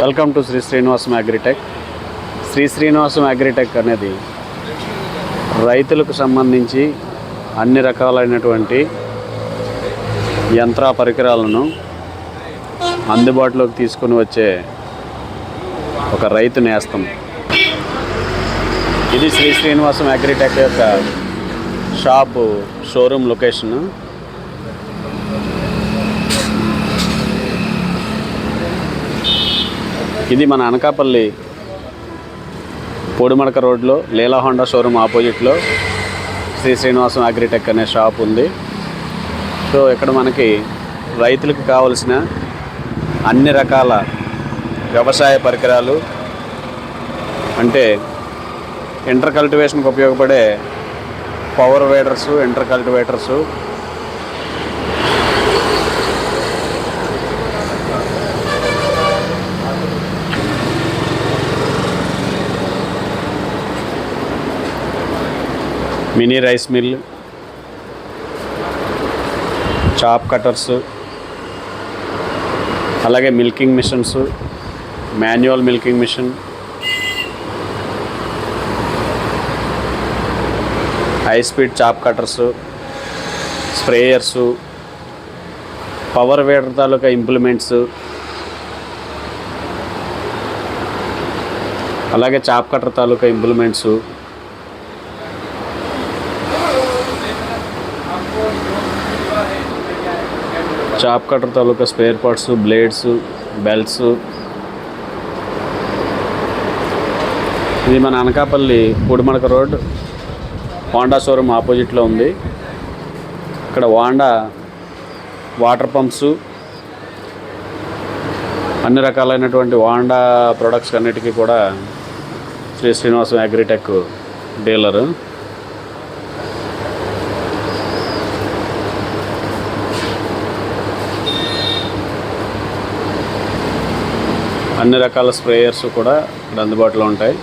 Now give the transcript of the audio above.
Welcome to Sri Srinivasam Agritech Sri Srinivasam Agritech అనేది రైతులకు సంబంధించి అన్ని రకాలైనటువంటి యంత్ర పరికరాలను అందుబాటులోకి తీసుకొని వచ్చే ఒక రైతు నేస్తం. ఇది శ్రీ శ్రీనివాసం అగ్రిటెక్ యొక్క షాపు షోరూమ్ లొకేషను. ఇది మన అనకాపల్లి పొడిమడక రోడ్లో లీలా హోండా షోరూమ్ ఆపోజిట్లో శ్రీ శ్రీనివాసం అగ్రిటెక్ అనే షాప్ ఉంది. సో ఇక్కడ మనకి రైతులకు కావలసిన అన్ని రకాల వ్యవసాయ పరికరాలు అంటే ఇంటర్ కల్టివేషన్కి ఉపయోగపడే power weeders inter cultivators mini rice mill chop cutters అలాగే milking machines manual milking machine high speed chop cutters sprayers power weeder తాలూకా ఇంప్లిమెంట్స్ అలాగే చాప్ కటర్ తాలూకా ఇంప్లిమెంట్సు చాప్ కటర్ తాలూకా స్పేర్ పార్ట్స్ బ్లేడ్స్ బెల్ట్స్. ఇది మన Anakapalli Pudimadaka road. Honda showroom ఆపోజిట్లో ఉంది. ఇక్కడ Wanda water pumps అన్ని రకాలైనటువంటి వాండా ప్రొడక్ట్స్ అన్నిటికీ కూడా శ్రీ శ్రీనివాసం అగ్రిటెక్ డీలరు. అన్ని రకాల స్ప్రేయర్స్ కూడా ఇక్కడ అందుబాటులో ఉంటాయి.